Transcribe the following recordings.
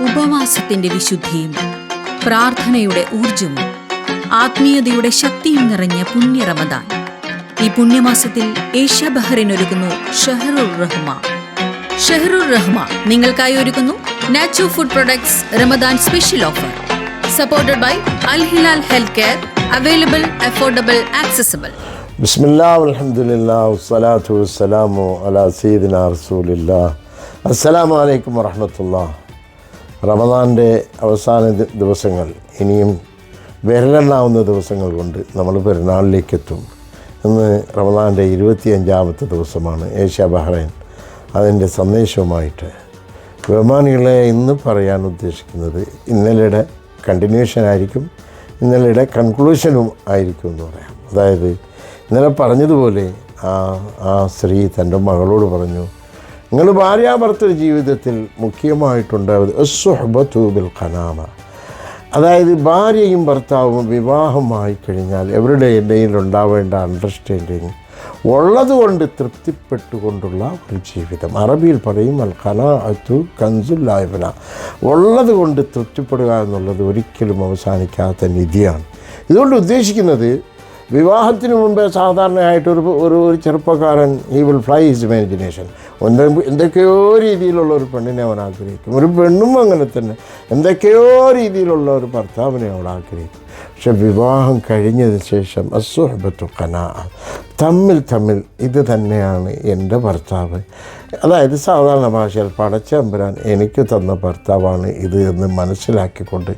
ഉപവാസത്തിന്റെ വിശുദ്ധിയും പ്രാർത്ഥനയുടെ ഊർജവും ആത്മീയതയുടെ ശക്തിയും നിറഞ്ഞ പുണ്യ റമദാൻ. ഈ പുണ്യമാസത്തിൽ ഏഷ്യ ബഹറിൻ ഒരുക്കുന്നു ഷഹറുർ റഹ്മ. ഷഹറുർ റഹ്മ നിങ്ങൾക്കായി ഒരുക്കുന്നു Nachu food products Ramadan special offer. Supported by Al Hilal health care available affordable accessible. ബിസ്മില്ലാ അലഹമുല്ലാ വസ്സലാത്തു വസ്സലാമു അലാ സീദിന റസൂലില്ലാ. അസ്സലാമു അലൈക്കും വറഹമത്തുള്ള റമദാന്റെ അവസാന ദിവസങ്ങൾ ഇനിയും വിരലെണ്ണാവുന്ന ദിവസങ്ങൾ കൊണ്ട് നമ്മൾ പെരുന്നാളിലേക്ക് എത്തും ഇന്ന് റമദാന്റെ ഇരുപത്തിയഞ്ചാമത്തെ ദിവസമാണ് ഏഷ്യ ബഹ്റൈൻ. അതിന്റെ സന്ദേശവുമായിട്ട് ബഹുമാനികളെ ഇന്ന് പറയാൻ ഉദ്ദേശിക്കുന്നത് ഇന്നലെയുടെ കണ്ടിന്യൂഷൻ ആയിരിക്കും ഇന്നലെയുടെ കൺക്ലൂഷനും ആയിരിക്കും എന്ന് പറയാം. അതായത് ഇന്നലെ പറഞ്ഞതുപോലെ ആ ആ സ്ത്രീ തന്റെ മകളോട് പറഞ്ഞു നിങ്ങൾ ഭാര്യാഭർത്തൃ ജീവിതത്തിൽ മുഖ്യമായിട്ടുണ്ടാവുന്നത് ബിൽ ഖനാമ. അതായത് ഭാര്യയും ഭർത്താവും വിവാഹമായി കഴിഞ്ഞാൽ എവരുടെ ഇടയിൽ ഉണ്ടാവേണ്ട അണ്ടർസ്റ്റാൻഡിങ് ഉള്ളതുകൊണ്ട് തൃപ്തിപ്പെട്ടുകൊണ്ടുള്ള ഒരു ജീവിതം. അറബിയിൽ പറയും അൽ ഖനാ അത്തു കൻസുല്ലായ്മന ഉള്ളത് കൊണ്ട് തൃപ്തിപ്പെടുക എന്നുള്ളത് ഒരിക്കലും അവസാനിക്കാത്ത നിധിയാണ്. ഇതുകൊണ്ട് ഉദ്ദേശിക്കുന്നത് വിവാഹത്തിന് മുമ്പേ സാധാരണയായിട്ടൊരു ഒരു ഒരു ചെറുപ്പക്കാരൻ ഈ വിൽ ഫ്ലൈ ഹിസ് ഇമാജിനേഷൻ എന്തെ എന്തൊക്കെയോ രീതിയിലുള്ള ഒരു പെണ്ണിനെ അവൻ ആഗ്രഹിക്കും. ഒരു പെണ്ണും അങ്ങനെ തന്നെ. എന്തൊക്കെയോ രീതിയിലുള്ള ഒരു ഭർത്താവിനെ അവൾ ആഗ്രഹിക്കും. പക്ഷെ വിവാഹം കഴിഞ്ഞതിന് ശേഷം അസുഹബത്തു കനാ തമ്മിൽ തമ്മിൽ ഇത് തന്നെയാണ് എന്റെ ഭർത്താവ്. അതായത് സാധാരണ ഭാഷയിൽ പടച്ചമ്പരാൻ എനിക്ക് തന്ന ഭർത്താവാണ് ഇത് എന്ന് മനസ്സിലാക്കിക്കൊണ്ട്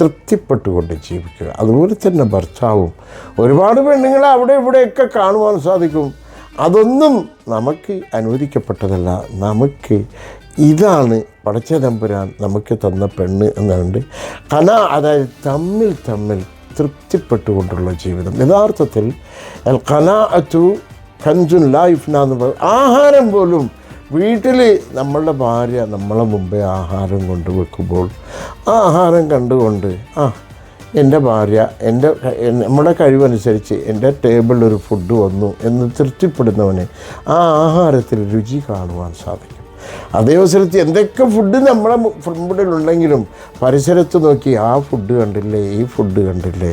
തൃപ്തിപ്പെട്ടുകൊണ്ട് ജീവിക്കുക. അതുപോലെ തന്നെ ഭർത്താവും ഒരുപാട് പെണ്ണുങ്ങളെ അവിടെ ഇവിടെയൊക്കെ കാണുവാൻ സാധിക്കും. അതൊന്നും നമുക്ക് അനുവദിക്കപ്പെട്ടതല്ല. നമുക്ക് ഇതാണ് പടച്ച തമ്പുരാൻ നമുക്ക് തന്ന പെണ്ണ് എന്നുണ്ട്. കന അതായത് തമ്മിൽ തമ്മിൽ തൃപ്തിപ്പെട്ടുകൊണ്ടുള്ള ജീവിതം. യഥാർത്ഥത്തിൽ അൽ കഞ്ചുൻ ലൈഫ് എന്ന് പറയും ആഹാരം പോലും വീട്ടിൽ നമ്മളുടെ ഭാര്യ നമ്മളെ മുമ്പേ ആഹാരം കൊണ്ടുവെക്കുമ്പോൾ ആ ആഹാരം കണ്ടുകൊണ്ട് ആ എന്റെ ഭാര്യ എന്റെ നമ്മുടെ കഴിവനുസരിച്ച് എന്റെ ടേബിളിൽ ഒരു ഫുഡ് വന്നു എന്ന് തൃപ്തിപ്പെടുന്നവന് ആ ആഹാരത്തിൽ രുചി കാണുവാൻ സാധിക്കും. അതേ അവസരത്തിൽ എന്തൊക്കെ ഫുഡ് നമ്മളെ ഫുഡിലുണ്ടെങ്കിലും പരിസരത്ത് നോക്കി ആ ഫുഡ് കണ്ടില്ലേ ഈ ഫുഡ് കണ്ടില്ലേ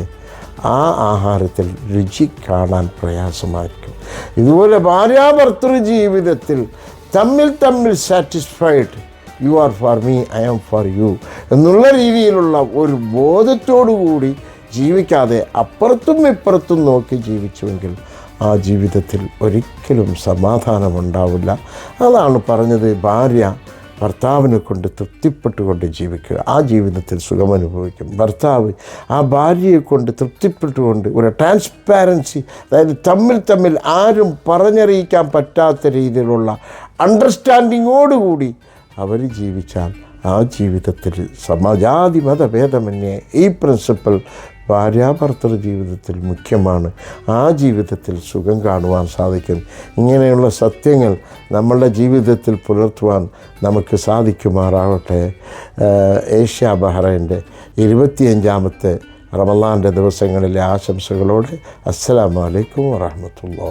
ആ ആഹാരത്തിൽ രുചി കാണാൻ പ്രയാസമായിരിക്കും. ഇതുപോലെ ഭാര്യാഭർത്തൃ ജീവിതത്തിൽ തമ്മിൽ തമ്മിൽ satisfied you are for me I am for you എന്നുള്ള രീതിയിലുള്ള ഒരു ബോധത്തോടു കൂടി ജീവിക്കാതെ അപ്പുറത്തും ഇപ്പുറത്തും നോക്കി ജീവിച്ചുവെങ്കിൽ ആ ജീവിതത്തിൽ ഒരിക്കലും സമാധാനമുണ്ടാവില്ല. അതാണ് പറഞ്ഞത് ഭാര്യ ഭർത്താവിനെ കൊണ്ട് തൃപ്തിപ്പെട്ടുകൊണ്ട് ജീവിക്കുക. ആ ജീവിതത്തിൽ സുഖമനുഭവിക്കും ഭർത്താവ് ആ ഭാര്യയെ കൊണ്ട് തൃപ്തിപ്പെട്ടുകൊണ്ട് ഒരു ട്രാൻസ്പാരൻസി അതായത് തമ്മിൽ തമ്മിൽ ആരും പറഞ്ഞറിയിക്കാൻ പറ്റാത്ത രീതിയിലുള്ള അണ്ടർസ്റ്റാൻഡിങ്ങോടുകൂടി അവർ ജീവിച്ചാൽ ആ ജീവിതത്തിൽ സമജാതി മതഭേദമന്യേ ഈ പ്രിൻസിപ്പൽ ഭാര്യാഭർത്തൃ ജീവിതത്തിൽ മുഖ്യമാണ്. ആ ജീവിതത്തിൽ സുഖം കാണുവാൻ സാധിക്കും. ഇങ്ങനെയുള്ള സത്യങ്ങൾ നമ്മളുടെ ജീവിതത്തിൽ പുലർത്തുവാൻ നമുക്ക് സാധിക്കുമാറാവട്ടെ. ഏഷ്യ ബഹ്റൈന്റെ ഇരുപത്തിയഞ്ചാമത്തെ റമലാന്റെ ദിവസങ്ങളിലെ ആശംസകളോടെ അസ്സലാമലൈക്കും വാഹമത്തുള്ള